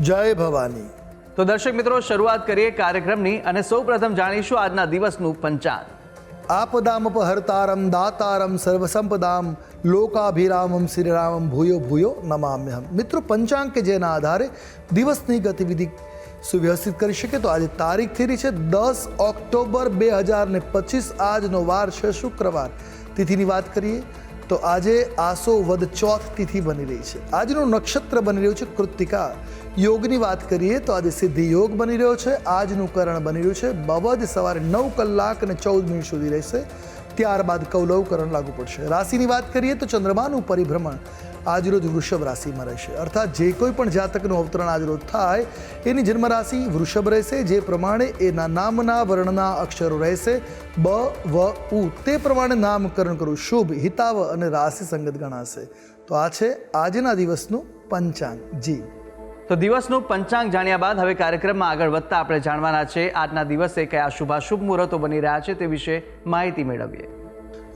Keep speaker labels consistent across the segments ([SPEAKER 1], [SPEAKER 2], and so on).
[SPEAKER 1] જય ભવાની.
[SPEAKER 2] તો દર્શક મિત્રો શરૂઆત કરીએ કાર્યક્રમની અને સૌપ્રથમ જાણીશું આજના દિવસનું પંચાંગ
[SPEAKER 1] આપદામપહર્તારમ દાતારમ સર્વસંપદામ લોકાભિરામમ શ્રીરામમ ભૂયો ભૂયો નમામ્યહમ. મિત્રો પંચાંગ કે જેના આધારે દિવસની ગતિવિધિ સુવ્યવસ્થિત કરી શકે તો આજે તારીખ રહી છે દસ ઓક્ટોબર બે હજાર ને પચીસ. આજનો વાર છે શુક્રવાર. તિથિની વાત કરીએ તો આજે આસો વદ ચોથ તિથિ બની રહી છે. આજનું નક્ષત્ર બની રહ્યું છે કૃતિકા યોગની વાત કરીએ તો આજે સિદ્ધિ યોગ બની રહ્યો છે. આજનું કરણ બની રહ્યું છે. બબજ સવારે નવ કલાક અને ચૌદ મિનિટ સુધી રહેશે. ત્યારબાદ કૌલવ કરણ લાગુ પડશે. રાશિની વાત કરીએ તો ચંદ્રમાનું પરિભ્રમણ. આજરોજ વૃષભ રાશિમાં રહેશે. અર્થાત જે કોઈ પણ જાતકનું અવતરણ આજરોજ થાય એની જન્મ રાશિ વૃષભ રહેશે જે પ્રમાણે એના નામના વર્ણના અક્ષરો રહેશે. બ વ ઉ તે પ્રમાણે નામકરણ કરવું શુભ હિતાવ અને રાશિ સંગત ગણાશે. તો આ છે આજના દિવસનું પંચાંગ. જી.
[SPEAKER 2] તો દિવસનું પંચાંગ જાણ્યા બાદ હવે કાર્યક્રમમાં આગળ વધતા આપણે જાણવાના છે આજના દિવસે કયા શુભાશુભ મુહૂર્તો બની રહ્યા છે તે વિશે માહિતી મેળવીએ.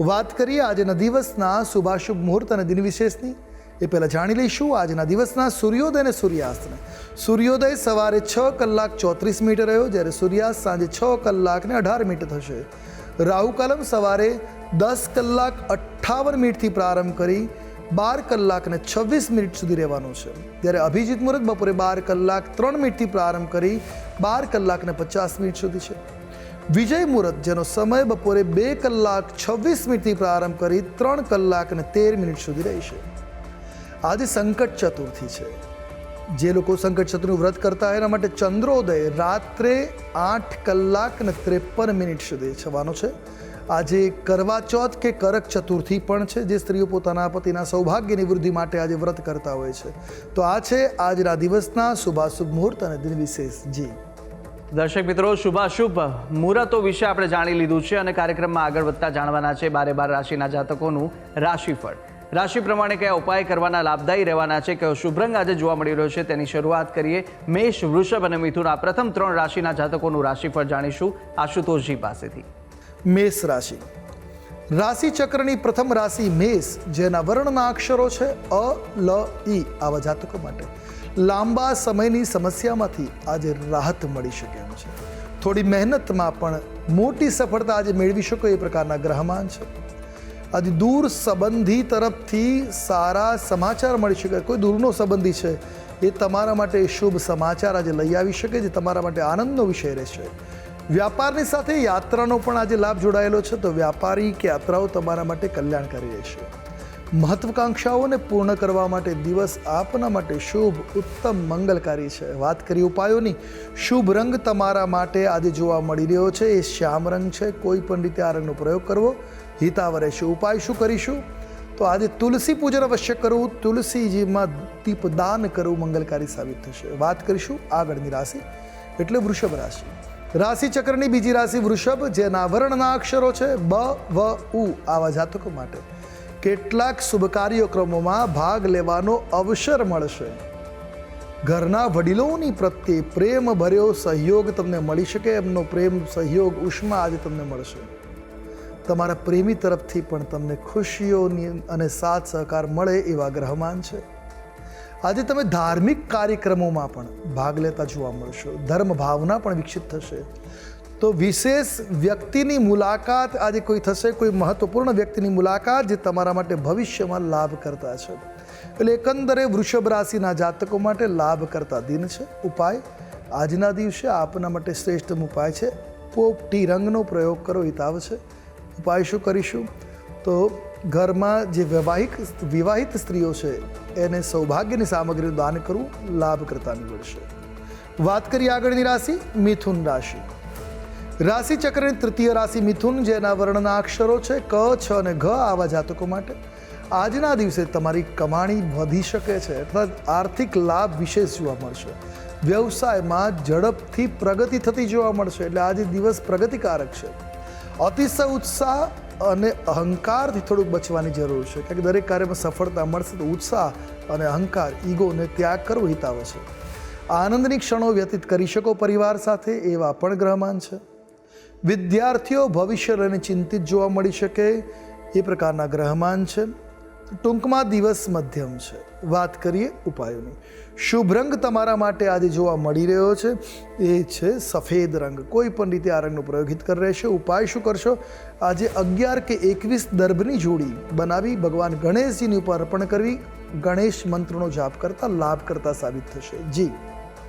[SPEAKER 1] વાત કરીએ આજના દિવસના શુભાશુભ મુહૂર્ત અને દિન વિશેષની એ પહેલાં જાણી લઈશું આજના દિવસના સૂર્યોદય અને સૂર્યાસ્તને. સૂર્યોદય સવારે છ કલાક ચોત્રીસ મિનિટ રહ્યો, જ્યારે સૂર્યાસ્ત સાંજે છ કલાક ને અઢાર મિનિટ થશે. રાહુકાલમ સવારે દસ કલાક અઠ્ઠાવન મિનિટથી પ્રારંભ કરી બાર કલાક ને છવ્વીસ મિનિટ સુધી રહેવાનું છે. જ્યારે અભિજીત મુહૂર્ત બપોરે બાર કલાક ત્રણ મિનિટથી પ્રારંભ કરી બાર કલાક ને પચાસ મિનિટ સુધી છે. વિજય મુહૂર્ત જેનો સમય બપોરે બે કલાક છવ્વીસ મિનિટથી પ્રારંભ કરી ત્રણ કલાક ને તેર મિનિટ સુધી રહેશે આજે સંકટ ચતુર્થી છે. જે લોકો સંકટ ચતુર્થીનું વ્રત કરતા હોય એના માટે ચંદ્રોદય રાત્રે આઠ કલાક ને ત્રેપન મિનિટ સુધી થવાનો છે. આજે કરવા ચોથ કે કરક ચતુર્થી પણ છે જે સ્ત્રીઓ પોતાના પતિના સૌભાગ્યની વૃદ્ધિ માટે આજે વ્રત કરતા હોય છે. તો આ છે આજના દિવસના શુભાશુભ મુહૂર્ત અને દિન વિશેષ જી.
[SPEAKER 2] દર્શક મિત્રો, શુભાશુભ મુહૂર્તો વિશે આપણે જાણી લીધું છે અને કાર્યક્રમમાં આગળ વધતા જાણવાના છે બારે બાર રાશિના જાતકોનું રાશિફળ. રાશિ પ્રમાણે કયા ઉપાય કરવાના લાભદાયી રહેવાના છે, કયો શુભ આજે જોવા મળી રહ્યો છે તેની શરૂઆત કરીએ મેષ, વૃષભ અને મિથુન. આ પ્રથમ ત્રણ રાશિના જાતકોનું રાશિફળ જાણીશું આશુતોષજી પાસેથી.
[SPEAKER 1] મેષ રાશિ. રાશિ ચક્રની પ્રથમ રાશિ મેષ, જેના વર્ણના અક્ષરો છે અ, લ ઈ આવા જાતકો માટે. લાંબા સમયની સમસ્યામાંથી આજે રાહત મળી શકે એમ છે. થોડી મહેનતમાં પણ મોટી સફળતા આજે મેળવી શકો એ પ્રકારના ગ્રહમાન છે. આજે દૂર સંબંધી તરફથી સારા સમાચાર મળી શકે. કોઈ દૂરનો સંબંધી છે, એ તમારા માટે શુભ સમાચાર આજે લઈ આવી શકે, જે તમારા માટે આનંદનો વિષય રહેશે વ્યાપારની સાથે યાત્રાનો પણ આજે લાભ જોડાયેલો છે, તો વ્યાપારી કે યાત્રાઓ તમારા માટે કલ્યાણકારી રહેશે. મહત્વકાંક્ષાઓને પૂર્ણ કરવા માટે દિવસ આપના માટે શુભ, ઉત્તમ, મંગલકારી છે. વાત કરી ઉપાયોની. શુભ રંગ તમારા માટે આજે જોવા મળી રહ્યો છે. એ શ્યામ રંગ છે. કોઈ પણ રીતે આ રંગનો પ્રયોગ કરવો. હિતાવરે છે ઉપાય, શું કરીશું? તો આજે તુલસી પૂજન અવશ્ય કરવું. તુલસીજીમાં દીપદાન કરવું મંગલકારી સાબિત થશે. વાત કરીશું આગળની રાશિ. એટલે વૃષભ રાશિ. રાશિ ચક્રની બીજી રાશિ વૃષભ, જેના વર્ણના અક્ષરો છે બ, વ, ઉ, આવા જાતકો માટે. કેટલાક શુભ કાર્યક્રમોમાં ભાગ લેવાનો અવસર મળશે. ઘરના વડીલોની પ્રત્યે પ્રેમ ભર્યો સહયોગ તમને મળી શકે, એમનો પ્રેમ, સહયોગ, ઉષ્મા આજે તમને મળશે. તમારા પ્રેમી તરફથી પણ તમને ખુશીઓની અને સાથ સહકાર મળે એવા ગ્રહમાન છે. આજે તમે ધાર્મિક કાર્યક્રમોમાં પણ ભાગ લેતા જોવા મળશો. ધર્મ ભાવના પણ વિકસિત થશે. તો વિશેષ વ્યક્તિની મુલાકાત આજે કોઈ થશે, કોઈ મહત્વપૂર્ણ વ્યક્તિની મુલાકાત જે તમારા માટે ભવિષ્યમાં લાભ કરતા છે. એટલે એકંદરે વૃષભ રાશિના જાતકો માટે લાભ કરતા દિન છે, ઉપાય. આજના દિવસે આપના માટે શ્રેષ્ઠ ઉપાય છે, પોપટી રંગનો પ્રયોગ કરો, હિતાવ છે. ઉપાય શું કરીશું? તો ઘરમાં જે વૈવાહિક વિવાહિત સ્ત્રીઓ છે, એને સૌભાગ્યની સામગ્રીનું દાન કરવું લાભ કરતા નીવડશે. વાત કરીએ આગળની રાશિ, મિથુન રાશિ. રાશિ ચક્રની તૃતીય રાશિ મિથુન, જેના વર્ણના અક્ષરો છે ક, છ અને ઘ આવા જાતકો માટે. આજના દિવસે તમારી કમાણી વધી શકે છે, અથવા આર્થિક લાભ વિશેષ જોવા મળશે. વ્યવસાયમાં ઝડપથી પ્રગતિ થતી જોવા મળશે, એટલે આજે દિવસ પ્રગતિકારક છે. અતિશય ઉત્સાહ અને અહંકારથી થોડુંક બચવાની જરૂર છે, કારણ કે દરેક કાર્યમાં સફળતા મળશે તો ઉત્સાહ અને અહંકાર, ઈગોને ત્યાગ કરવો હિતાવ છે. આનંદની ક્ષણો વ્યતીત કરી શકો પરિવાર સાથે, એવા પણ ગ્રહમાન છે. વિદ્યાર્થીઓ ભવિષ્ય લઈને ચિંતિત જોવા મળી શકે એ પ્રકારના ગ્રહમાન છે. ટૂંકમાં દિવસ મધ્યમ છે. વાત કરીએ ઉપાયોની. શુભ રંગ તમારા માટે આજે જોવા મળી રહ્યો છે. એ છે સફેદ રંગ. કોઈ પણ રીતે આ રંગનો પ્રયોગ હિતકર રહેશે. ઉપાય શું કરશો? આજે અગિયાર કે એકવીસ દર્ભની જોડી બનાવી ભગવાન ગણેશજીની ઉપર અર્પણ કરવી. ગણેશ મંત્રનો જાપ કરતાં લાભ કરતા સાબિત થશે. જી.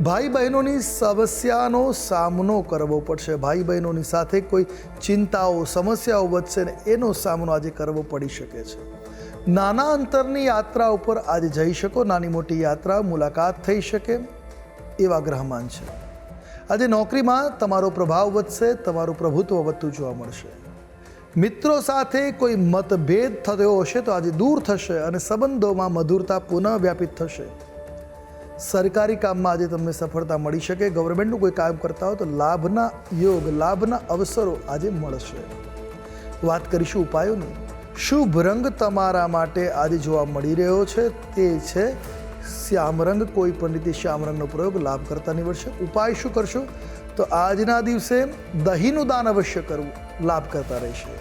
[SPEAKER 1] ભાઈ બહેનોની સમસ્યાનો સામનો કરવો પડશે. ભાઈ બહેનોની સાથે કોઈ ચિંતાઓ, સમસ્યાઓ વધશે ને એનો સામનો આજે કરવો પડી શકે છે. નાના અંતરની યાત્રા ઉપર આજે જઈ શકો. નાની મોટી યાત્રા, મુલાકાત થઈ શકે એવા ગ્રહમાન છે. આજે નોકરીમાં તમારો પ્રભાવ વધશે, તમારું પ્રભુત્વ વધતું જોવા મળશે. મિત્રો સાથે કોઈ મતભેદ થયો હશે તો આજે દૂર થશે અને સંબંધોમાં મધુરતા પુનઃ વ્યાપિત થશે. સરકારી કામમાં આજે તમને સફળતા મળી શકે. ગવર્મેન્ટનું કોઈ કામ કરતા હોય તો લાભના યોગ, લાભના અવસરો આજે મળશે. વાત કરીશું ઉપાયોની. શુભ રંગ તમારા માટે આજે જોવા મળી રહ્યો છે. તે છે શ્યામ રંગ. કોઈ પણ રીતે શ્યામ રંગનો પ્રયોગ લાભ કરતા નીવડશે. ઉપાય શું કરશો? તો આજના દિવસે દહીંનું દાન અવશ્ય કરવું. લાભ કરતા રહેશે.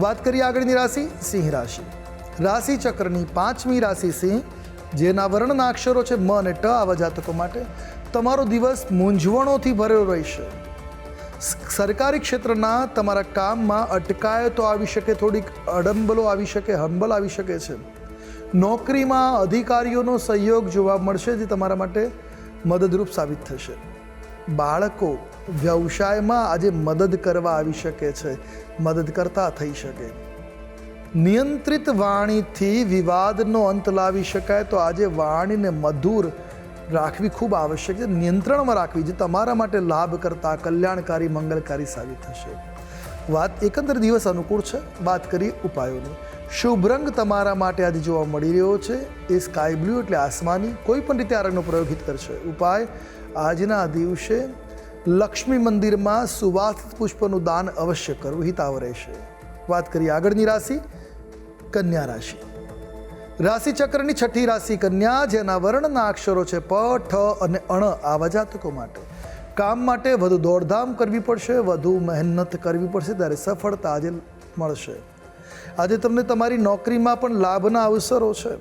[SPEAKER 1] વાત કરીએ આગળની રાશિ. સિંહ રાશિ. રાશિ ચક્રની પાંચમી રાશિ સિંહ જેના વર્ણના અક્ષરો છે મ અને ટ આવા જાતકો માટે, તમારો દિવસ મૂંઝવણોથી ભરેલો રહેશે. સરકારી ક્ષેત્રના તમારા કામમાં અટકાયતો આવી શકે, થોડીક અડંબલો આવી શકે, હંબલ આવી શકે છે. નોકરીમાં અધિકારીઓનો સહયોગ જોવા મળશે, જે તમારા માટે મદદરૂપ સાબિત થશે. બાળકો વ્યવસાયમાં આજે મદદ કરવા આવી શકે છે, મદદ કરતા થઈ શકે. નિયંત્રિત વાણીથી વિવાદનો અંત લાવી શકાય તો આજે વાણીને મધુર રાખવી ખૂબ આવશ્યક છે. નિયંત્રણમાં રાખવી જે તમારા માટે લાભ કરતા કલ્યાણકારી, મંગલકારી સાબિત થશે. વાત એકંદર દિવસ અનુકૂળ છે. વાત કરીએ ઉપાયોની. શુભ રંગ તમારા માટે આજે જોવા મળી રહ્યો છે. એ સ્કાય બ્લુ એટલે આસમાની. કોઈ પણ રીતે આ રંગનો પ્રયોગ હિત કરશે ઉપાય, આજના દિવસે લક્ષ્મી મંદિરમાં સુવાસિત પુષ્પનું દાન અવશ્ય કરવું. હિતાવ રહેશે. વાત કરીએ આગળની રાશિ. કન્યા રાશિ. રાશિચક્રની છઠ્ઠી રાશિ કન્યા, જેના વર્ણના અક્ષરો છે પ, ઠ અને અણ આવા જાતકો માટે. કામ માટે વધુ દોડધામ કરવી પડશે, વધુ મહેનત કરવી પડશે, ત્યારે સફળતા આજે મળશે. આજે તમને તમારી નોકરીમાં પણ લાભના અવસરો છે.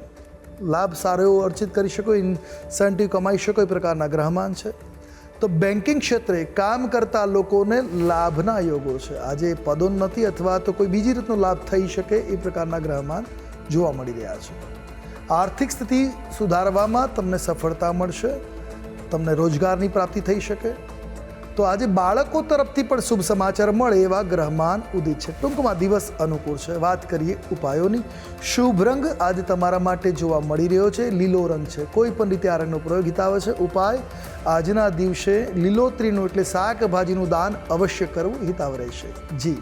[SPEAKER 1] લાભ સારો એવો અર્જિત કરી શકો, ઇન્સેન્ટિવ કમાઈ શકો એ પ્રકારના ગ્રહમાન છે. તો બેન્કિંગ ક્ષેત્રે કામ કરતા લોકોને લાભના યોગો છે. આજે પદોન્નતિ અથવા તો કોઈ બીજી રીતનો લાભ થઈ શકે એ પ્રકારના ગ્રહમાન જોવા મળી રહ્યા છે. આર્થિક સ્થિતિ સુધારવામાં તમને સફળતા મળશે, તમને રોજગારની પ્રાપ્તિ થઈ શકે તો આજે બાળકો તરફથી પણ શુભ સમાચાર મળે એવા ગ્રહમાન ઉદિત છે. ટૂંકમાં દિવસ અનુકૂળ છે. વાત કરીએ ઉપાયોની. શુભ રંગ આજે તમારા માટે જોવા મળી રહ્યો છે. લીલો રંગ છે. કોઈ પણ રીતે આ રંગનો પ્રયોગ હિતાવે છે. ઉપાય, આજના દિવસે લીલોતરીનું એટલે શાકભાજીનું દાન અવશ્ય કરવું હિતાવ રહેશે. જી.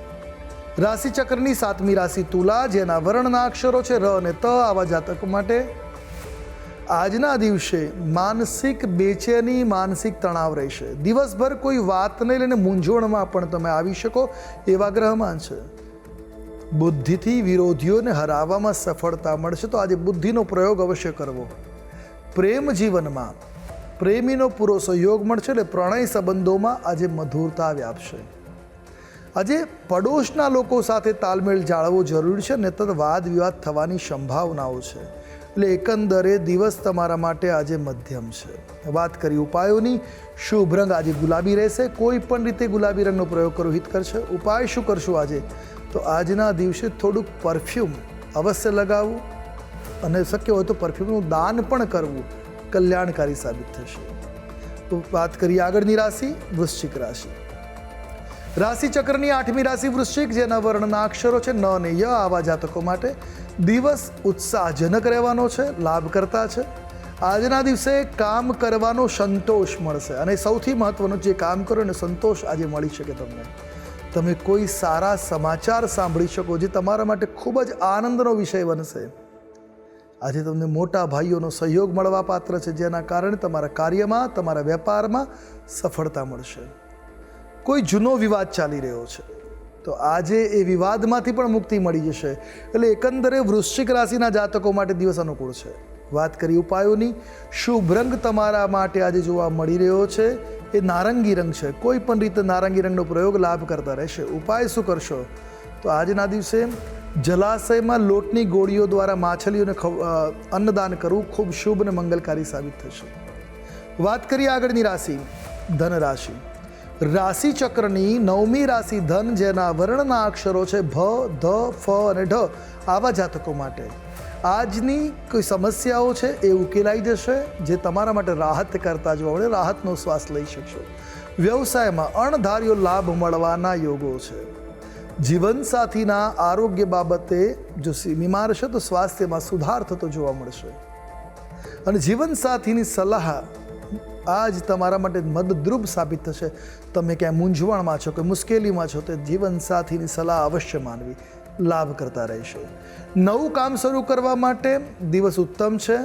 [SPEAKER 1] રાશિ ચક્રની સાતમી રાશિ તુલા, જેના વર્ણના અક્ષરો છે ર અને ત આવા જાતકો માટે. આજના દિવસે માનસિક બેચેની માનસિક તણાવ રહેશે. દિવસભર કોઈ વાતને લઈને મૂંઝવણમાં પણ તમે આવી શકો એવા ગ્રહમાં છે. બુદ્ધિથી વિરોધીઓને હરાવવામાં સફળતા મળશે તો આજે બુદ્ધિનો પ્રયોગ અવશ્ય કરવો. પ્રેમ જીવનમાં પ્રેમીનો પૂરો સહયોગ મળશે એટલે પ્રણય સંબંધોમાં આજે મધુરતા વ્યાપશે. આજે પડોશના લોકો સાથે તાલમેલ જાળવવો જરૂરી છે ને તદ વાદ વિવાદ થવાની સંભાવનાઓ છે. એટલે એકંદરે દિવસ તમારા માટે આજે મધ્યમ છે. વાત કરી ઉપાયોની, શુભ રંગ આજે ગુલાબી રહેશે. કોઈ પણ રીતે ગુલાબી રંગનો પ્રયોગ કરો, હિત કરશે. ઉપાય શું કરશું આજે? તો આજના દિવસે થોડુંક પરફ્યુમ અવશ્ય લગાવવું અને શક્ય હોય તો પરફ્યુમનું દાન પણ કરવું કલ્યાણકારી સાબિત થશે. તો વાત કરીએ આગળની રાશિ, વૃશ્ચિક રાશિ. રાશિ ચક્રની આઠમી રાશિ વૃશ્ચિક જેના વર્ણના અક્ષરો છે ન અને ય, આવા જાતકો માટે દિવસ ઉત્સાહજનક રહેવાનો છે લાભ કરતા છે. આજના દિવસે કામ કરવાનો સંતોષ મળશે અને સૌથી મહત્વનું જે કામ કરો એને સંતોષ આજે મળી શકે તમને. તમે કોઈ સારા સમાચાર સાંભળી શકો જે તમારા માટે ખૂબ જ આનંદનો વિષય બનશે. આજે તમને મોટા ભાઈઓનો સહયોગ મળવા પાત્ર છે, જેના કારણે તમારા કાર્યમાં, તમારા વેપારમાં સફળતા મળશે. કોઈ જૂનો વિવાદ ચાલી રહ્યો છે. તો આજે એ વિવાદમાંથી પણ મુક્તિ મળી જશે. એટલે એકંદરે વૃશ્ચિક રાશિના જાતકો માટે દિવસ અનુકૂળ છે. વાત કરી ઉપાયોની, શુભ રંગ તમારા માટે આજે જોવા મળી રહ્યો છે. એ નારંગી રંગ છે. કોઈ પણ રીતે નારંગી રંગનો પ્રયોગ લાભ કરતા રહેશે. ઉપાય શું કરશો? તો આજના દિવસે જલાશયમાં લોટની ગોળીઓ દ્વારા માછલીઓને અન્નદાન કરવું ખૂબ શુભ અને મંગલકારી સાબિત થશે. વાત કરીએ આગળની રાશિ ધન રાશિ રાશિ ચક્રની નવમી રાશિ ધન, જેના વર્ણના અક્ષરો છે ભ, ધ, ફ અને ઢ, આવા જાતકો માટે. આજની કોઈ સમસ્યાઓ છે એ ઉકેલાઈ જશે, જે તમારા માટે રાહત કરતા જોવા મળે, રાહતનો શ્વાસ લઈ શકશો. વ્યવસાયમાં અણધાર્યો લાભ મળવાના યોગો છે. જીવનસાથીના આરોગ્ય બાબતે જો બીમાર છે તો સ્વાસ્થ્યમાં સુધાર થતો જોવા મળશે. અને જીવનસાથીની સલાહ આજ તમારા માટે મદદરૂપ સાબિત થશે. તમે ક્યાંય મૂંઝવણમાં છો કે મુશ્કેલીમાં છો, તો જીવનસાથીની સલાહ અવશ્ય માનવી. લાભ કરતા રહેશે. નવું કામ શરૂ કરવા માટે દિવસ ઉત્તમ છે.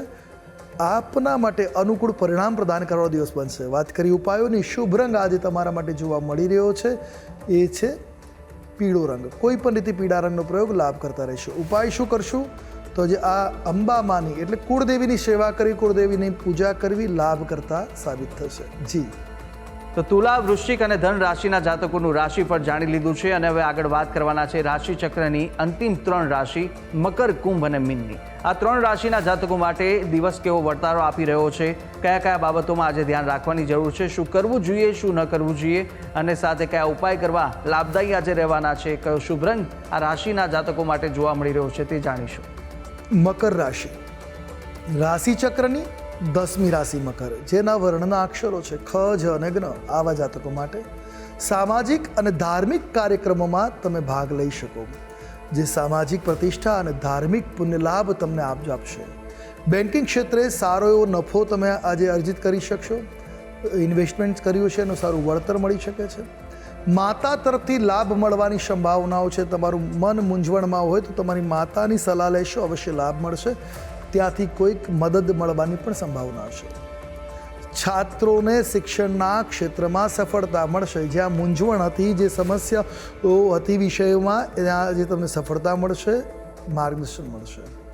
[SPEAKER 1] આપના માટે અનુકૂળ પરિણામ પ્રદાન કરવાનો દિવસ બનશે. વાત કરી ઉપાયોની, શુભ રંગ આજે તમારા માટે જોવા મળી રહ્યો છે. એ છે પીળો રંગ. કોઈ પણ રીતે પીળા રંગનો પ્રયોગ લાભ કરતા રહેશે. ઉપાય શું કરશું? તો જે આ અંબામાની, એટલે કુળદેવીની સેવા કરી, કુળદેવીની પૂજા કરવી લાભ કરતા સાબિત થશે. જી.
[SPEAKER 2] તો તુલા, વૃશ્ચિક અને ધન રાશિના જાતકોનું રાશિફળ જાણી લીધું છે અને હવે આગળ વાત કરવાના છે રાશિ ચક્રની અંતિમ ત્રણ રાશિ, મકર, કુંભ અને મીનની. આ ત્રણ રાશિના જાતકો માટે દિવસ કેવો વર્તારો આપી રહ્યો છે? કયા કયા બાબતોમાં આજે ધ્યાન રાખવાની જરૂર છે? શું કરવું જોઈએ, શું ન કરવું જોઈએ? અને સાથે કયા ઉપાય કરવા લાભદાયી આજે રહેવાના છે? કયો શુભ રંગ આ રાશિના જાતકો માટે જોવા મળી રહ્યો છે તે જાણીશું.
[SPEAKER 1] મકર રાશિ. રાશિચક્રની દસમી રાશિ મકર, જેના વર્ણના અક્ષરો છે ખ, જ અને જ્ઞ આવા જાતકો માટે સામાજિક અને ધાર્મિક કાર્યક્રમોમાં તમે ભાગ લઈ શકો. જે સામાજિક પ્રતિષ્ઠા અને ધાર્મિક પુણ્યલાભ તમને આપજો આપશે. બેન્કિંગ ક્ષેત્રે સારો એવો નફો તમે આજે અર્જિત કરી શકશો. ઇન્વેસ્ટમેન્ટ કર્યું છે એનું સારું વળતર મળી શકે છે. માતા તરફથી લાભ મળવાની સંભાવનાઓ છે. તમારું મન મૂંઝવણમાં હોય તો તમારી માતાની સલાહ લેશો. અવશ્ય લાભ મળશે. ત્યાંથી કોઈક મદદ મળવાની પણ સંભાવના છે. છાત્રોને શિક્ષણના ક્ષેત્રમાં સફળતા મળશે. જ્યાં મૂંઝવણ હતી, જે સમસ્યાઓ હતી, વિષયોમાં, ત્યાં જે તમને સફળતા મળશે, માર્ગદર્શન મળશે.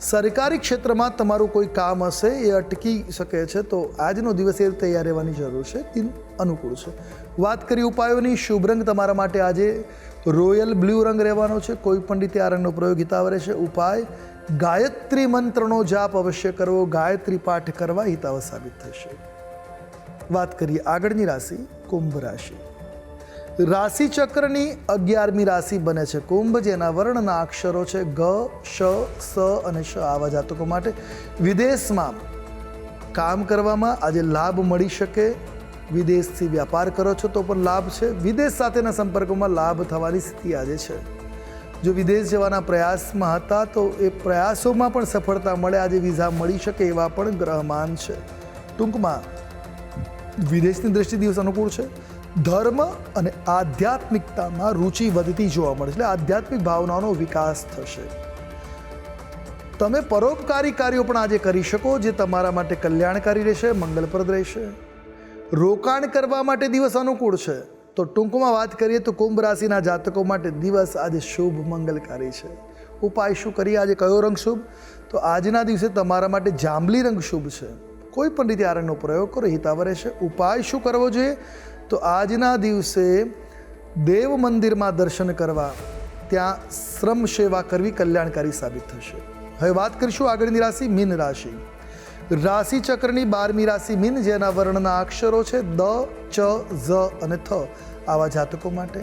[SPEAKER 1] સરકારી ક્ષેત્રમાં તમારું કોઈ કામ હશે એ અટકી શકે છે, તો આજનો દિવસ એ તૈયાર રહેવાની જરૂર છે. દિન અનુકૂળ છે. વાત કરી ઉપાયોની, શુભ રંગ તમારા માટે આજે રોયલ બ્લુ રંગ રહેવાનો છે. કોઈ પણ રીતે આ રંગનો પ્રયોગ હિતાવરે છે. ઉપાય, ગાયત્રી મંત્રનો જાપ અવશ્ય કરવો. ગાયત્રી પાઠ કરવા હિતાવ સાબિત થશે. વાત કરીએ આગળની રાશિ, કુંભ રાશિ. રાશિ ચક્રની અગિયારમી રાશિ બને છે. કુંભ, જેના વર્ણના અક્ષરો છે ગ, શ, સ અને શ. આવા જાતકો માટે વિદેશમાં કામ કરવામાં આજે લાભ મળી શકે. વિદેશથી વ્યાપાર કરો છો તો પણ લાભ છે. વિદેશ સાથેના સંપર્કોમાં લાભ થવાની સ્થિતિ આજે છે. જો વિદેશ જવાના પ્રયાસમાં હતા તો એ પ્રયાસોમાં પણ સફળતા મળે. આજે વિઝા મળી શકે એવા પણ ગ્રહમાન છે. ટૂંકમાં વિદેશની દ્રષ્ટિ દિવસ અનુકૂળ છે. ધર્મ અને આધ્યાત્મિકતામાં રુચિ વધતી જોવા મળે એટલે આધ્યાત્મિક ભાવનાનો વિકાસ થશે. તમે પરોપકારી કાર્યો પણ આજે કરી શકો, જે તમારા માટે કલ્યાણકારી રહેશે, મંગલપ્રદ રહેશે. રોકાણ કરવા માટે દિવસ અનુકૂળ છે. તો ટૂંકમાં વાત કરીએ તો કુંભ રાશિના જાતકો માટે દિવસ આજે શુભ, મંગલકારી છે. ઉપાય શું કરીએ? આજે કયો રંગ શુભ? તો આજના દિવસે તમારા માટે જાંબલી રંગ શુભ છે. કોઈ પણ રીતે આ રંગનો પ્રયોગ કરો હિતાવ રહેશે. ઉપાય શું કરવો જોઈએ? તો આજના દિવસે દેવ મંદિરમાં દર્શન કરવા ત્યાં શ્રમ સેવા કરવી કલ્યાણકારી સાબિત થશે. હવે વાત કરીશું આગળની રાશિ મીન રાશિ. રાશિ ચક્રની બારમી રાશિ મીન, જેના વર્ણના અક્ષરો છે દ, ચ, ઝ અને થ આવા જાતકો માટે.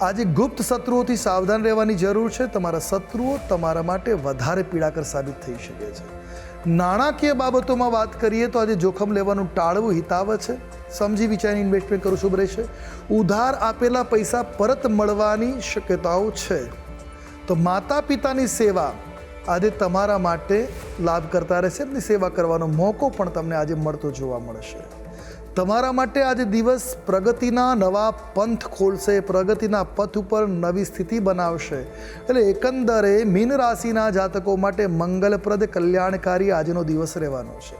[SPEAKER 1] આજે ગુપ્ત શત્રુઓથી સાવધાન રહેવાની જરૂર છે. તમારા શત્રુઓ તમારા માટે વધારે પીડાકર સાબિત થઈ શકે છે. નાણાકીય બાબતોમાં વાત કરીએ તો આજે જોખમ લેવાનું ટાળવું હિતાવ છે. સમજી વિચારીને ઇન્વેસ્ટમેન્ટ કરું શુભ રહેશે. ઉધાર આપેલા પૈસા પરત મળવાની શક્યતાઓ છે. તો માતા પિતાની સેવા આજે તમારા માટે લાભ કરતા રહેશે. એમની સેવા કરવાનો મોકો પણ તમને આજે મળતો જોવા મળશે. તમારા માટે આજે દિવસ પ્રગતિના નવા પંથ ખોલશે. પ્રગતિના પથ ઉપર નવી સ્થિતિ બનાવશે. એટલે એકંદરે મીન રાશિના જાતકો માટે મંગલપ્રદ કલ્યાણકારી આજનો દિવસ રહેવાનો છે.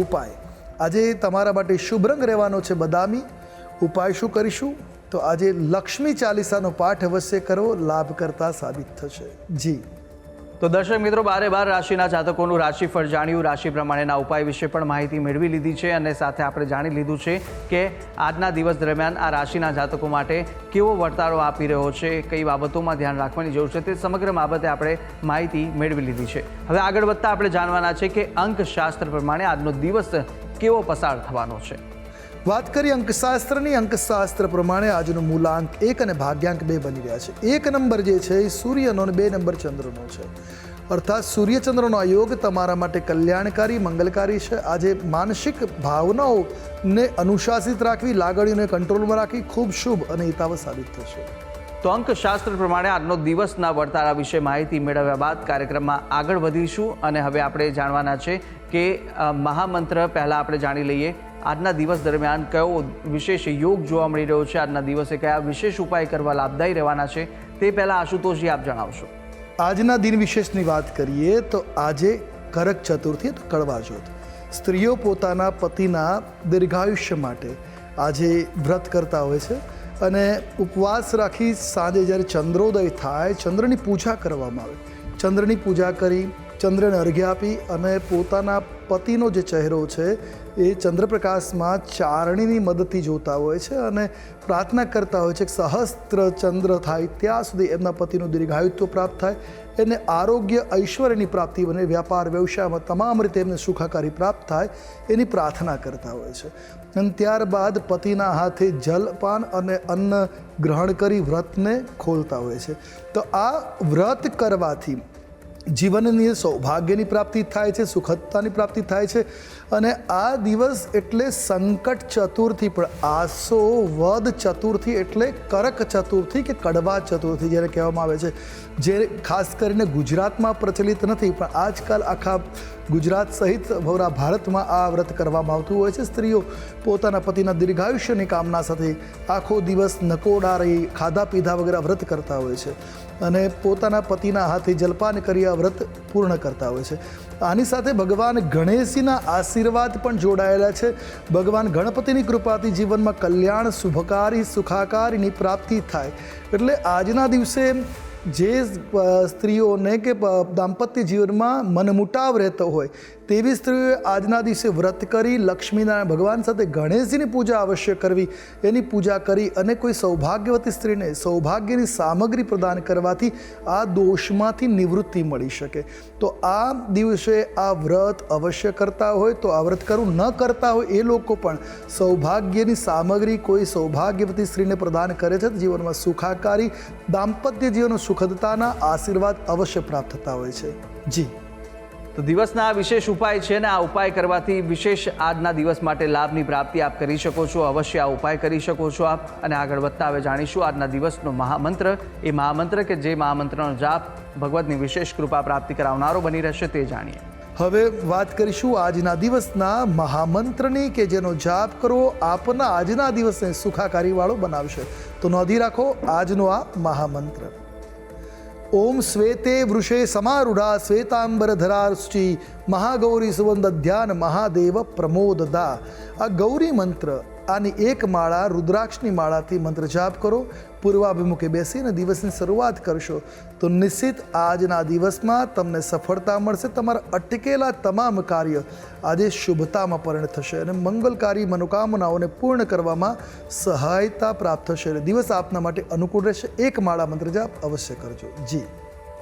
[SPEAKER 1] ઉપાય. આજે તમારા માટે શુભ રંગ રહેવાનો છે બદામી. ઉપાય શું કરીશું? તો આજે લક્ષ્મી ચાલીસાનો પાઠ અવશ્ય કરવો લાભ કરતા સાબિત થશે. જી.
[SPEAKER 2] તો દર્શક મિત્રો, બારે બાર રાશિના જાતકોનું રાશિફળ જાણ્યું. રાશિ પ્રમાણેના ઉપાય વિશે પણ માહિતી મેળવી લીધી છે અને સાથે આપણે જાણી લીધું છે કે આજના દિવસ દરમિયાન આ રાશિના જાતકો માટે કેવો વર્તારો આપી રહ્યો છે, કઈ બાબતોમાં ધ્યાન રાખવાની જરૂર છે તે સમગ્ર બાબતે આપણે માહિતી મેળવી લીધી છે. હવે આગળ વધતા આપણે જાણવાના છે કે અંકશાસ્ત્ર પ્રમાણે આજનો દિવસ કેવો પસાર થવાનો છે?
[SPEAKER 1] વાત કરીએ અંકશાસ્ત્રની. અંકશાસ્ત્ર પ્રમાણે આજનો મૂલાંક એક અને ભાગ્યાંક બે બની રહ્યા છે. એક નંબર જે છે એ સૂર્યનો અને બે નંબર ચંદ્રનો છે. અર્થાત સૂર્યચંદ્રનો આ યોગ તમારા માટે કલ્યાણકારી, મંગલકારી છે. આજે માનસિક ભાવનાઓને અનુશાસિત રાખવી, લાગણીઓને કંટ્રોલમાં રાખવી ખૂબ શુભ અને હિતાવ સાબિત થશે.
[SPEAKER 2] તો અંકશાસ્ત્ર પ્રમાણે આજનો દિવસના વર્તારા વિશે માહિતી મેળવ્યા બાદ કાર્યક્રમમાં આગળ વધીશું અને હવે આપણે જાણવાના છે કે મહામંત્ર પહેલાં આપણે જાણી લઈએ. આજના દિવસ દરમિયાન કયો વિશેષ યોગ જોવા મળી રહ્યો છે? આજના દિવસે કયા વિશેષ ઉપાય કરવા લાભદાયી રહેવાના છે? તે પહેલાં આશુતોષજી આપ જણાવશો.
[SPEAKER 1] આજના દિન વિશેષની વાત કરીએ તો આજે કરક ચતુર્થી તો કડવા ચોથ સ્ત્રીઓ પોતાના પતિના દીર્ઘાયુષ્ય માટે આજે વ્રત કરતા હોય છે. અને ઉપવાસ રાખી સાંજે જ્યારે ચંદ્રોદય થાય, ચંદ્રની પૂજા કરવામાં આવે. ચંદ્રની પૂજા કરી, ચંદ્રને અર્ઘ્ય આપી અને પોતાના પતિનો જે ચહેરો છે, એ ચંદ્રપ્રકાશમાં ચારણીની મદદથી જોતા હોય છે અને પ્રાર્થના કરતા હોય છે કે સહસ્ત્ર ચંદ્ર થાય, ત્યાં સુધી એમના પતિનું દીર્ઘાયુત્વ પ્રાપ્ત થાય, એને આરોગ્ય, ઐશ્વર્યની પ્રાપ્તિ બને, વ્યાપાર, વ્યવસાયમાં તમામ રીતે એમને સુખાકારી પ્રાપ્ત થાય એની પ્રાર્થના કરતા હોય છે. અને ત્યારબાદ પતિના હાથે જલપાન અને અન્ન ગ્રહણ કરી વ્રતને ખોલતા હોય છે. તો આ વ્રત કરવાથી જીવનની સૌભાગ્યની પ્રાપ્તિ થાય છે, સુખદતાની પ્રાપ્તિ થાય છે અને આ દિવસ એટલે સંકટ ચતુર્થી, પણ આસો વદ ચતુર્થી એટલે કરક ચતુર્થી કે કડવા ચતુર્થી જેને કહેવામાં આવે છે, જે ખાસ કરીને ગુજરાતમાં પ્રચલિત નથી, પણ આજકાલ આખા ગુજરાત સહિત ભવરા ભારતમાં આ વ્રત કરવામાં આવતું હોય છે. સ્ત્રીઓ પોતાના પતિના દીર્ઘાયુષ્યની કામના સાથે આખો દિવસ નકોડા રહી ખાધા પીધા વગેરે વ્રત કરતા હોય છે. અને પોતાના પતિના હાથે જલપાન કરી આ વ્રત પૂર્ણ કરતા હોય છે. આની સાથે ભગવાન ગણેશજીના આશીર્વાદ પણ જોડાયેલા છે. ભગવાન ગણપતિની કૃપાથી જીવનમાં કલ્યાણ શુભકારી સુખાકારીની પ્રાપ્તિ થાય. એટલે આજના દિવસે જે સ્ત્રીઓને કે દાંપત્ય જીવનમાં મનમુટાવ રહેતો હોય તેવી સ્ત્રીઓએ આજના દિવસે વ્રત કરી, લક્ષ્મીનારાયણ ભગવાન સાથે ગણેશજીની પૂજા અવશ્ય કરવી. એની પૂજા કરી અને કોઈ સૌભાગ્યવતી સ્ત્રીને સૌભાગ્યની સામગ્રી પ્રદાન કરવાથી આ દોષમાંથી નિવૃત્તિ મળી શકે. તો આ દિવસે આ વ્રત અવશ્ય કરતા હોય, તો આ વ્રત કરવું ન કરતા હોય એ લોકો પણ સૌભાગ્યની સામગ્રી કોઈ સૌભાગ્યવતી સ્ત્રીને પ્રદાન કરે છે જીવનમાં સુખાકારી, દાંપત્ય જીવન સુખદતાના આશીર્વાદ અવશ્ય પ્રાપ્ત થતા હોય છે. જી.
[SPEAKER 2] તો દિવસના વિશેષ ઉપાય છે ને આ ઉપાય કરવાથી વિશેષ આજના દિવસ માટે લાભની પ્રાપ્તિ આપ કરી શકો છો. અવશ્ય આ ઉપાય કરી શકો છો આપ અને આગળ વધતા હવે જાણીશું આજના દિવસનો મહામંત્ર. એ મહામંત્ર કે જે મહામંત્રનો જાપ ભગવતની વિશેષ કૃપા પ્રાપ્તિ કરાવનારો બની રહેશે તે જાણીએ.
[SPEAKER 1] હવે વાત કરીશું આજના દિવસના મહામંત્રની કે જેનો જાપ કરવો આપના આજના દિવસને સુખાકારીવાળો બનાવશે. તો નોંધી રાખો આજનો આ મહામંત્ર. ಓಂ ಶ್ವೇತೆ ವೃಷೇ ಸಮಾರುಢ ಶ್ವೇತಾಂಬರಧರಾರ್ಷಿ ಮಹಾಗೌರಿ ಸುವಂದ ಧ್ಯಾನ ಮಹಾದೇವ ಪ್ರಮೋದದ. ಆ ಗೌರಿ ಮಂತ್ರ આની એક માળા રુદ્રાક્ષની માળાથી મંત્ર જાપ કરો, પૂર્વાભિમુખે બેસીને દિવસની શરૂઆત કરશો. તો નિશ્ચિત આજના દિવસમાં તમને સફળતા મળશે તમારા અટકેલા તમામ કાર્ય. આજે શુભતામાં પરિણત થશે અને મંગલકારી મનોકામનાઓને પૂર્ણ કરવામાં સહાયતા પ્રાપ્ત થશે દિવસ આપના માટે અનુકૂળ રહેશે. એક માળા મંત્ર જાપ અવશ્ય કરજો. જી.